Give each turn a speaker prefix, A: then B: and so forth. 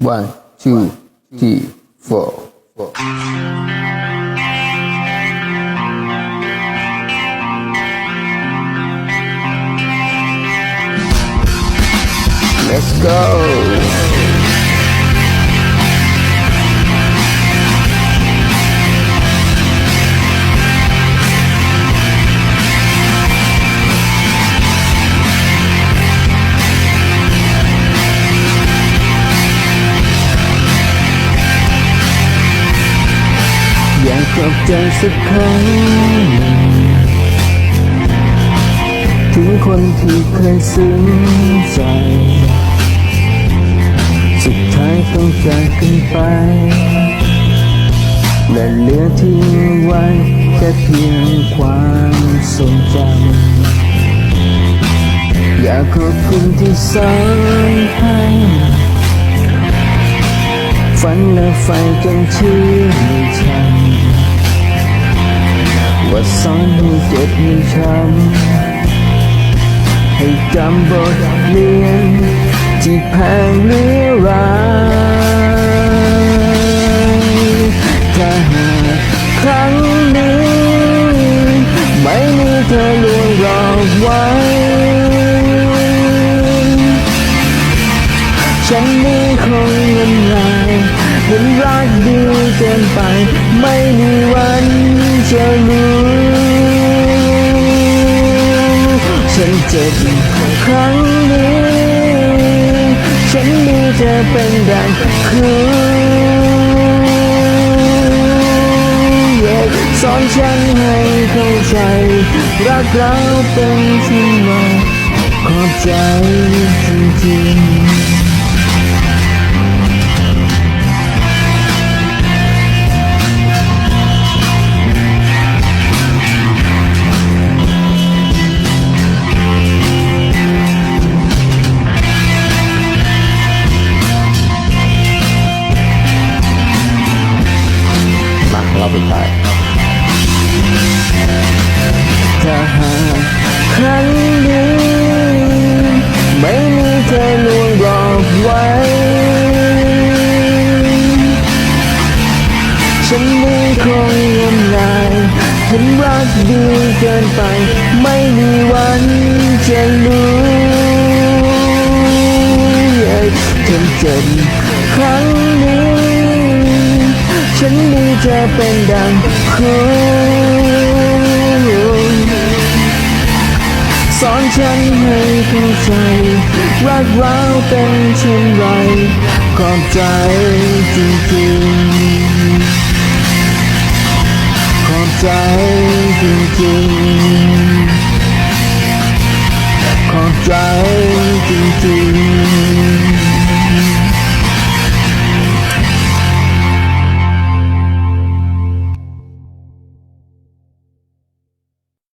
A: One, two, three, four. Let's go. กขอบใจสักครั้งหนึ่งถึงคนที่เคยซึ้งใจ สุดท้ายต้องจากกันไป และเหลือทิ้งไว้แค่เพียงความทรงจำอยากขอบคุณที่สอนให้ฝันและไฟจนชื่น ว่าสอนให้เจ็บให้ช้ำให้จำบทเรียน ที่แพงเหลือรายถ้าหากครั้งนี้ไม่มีเธอลวงหลอกไว้ ฉันนี้คงเงินลายเห็นรักดีเกินไป ไม่มีวัน จ็บครั้งนี้ ฉันมีเธอเป็นดังคือสอนฉันให้เข้าใจ รักเราเป็นที่มาขอบใจจริงๆ ไป ถ้าหากครั้งนี้ไม่มีเธอลวงหลอกไว้ ฉันไม่คงงมงายเห็นรักดีเกินไป ไม่มีวันจะรู้ฉันเจ็บครั้ง ฉันมีเธอเป็นดังคู่สอนฉันให้เข้าใจ รักเราเป็นเช่นไรขอบใจจริงๆ ขอบใจจริงๆ ขอบใจจริงๆ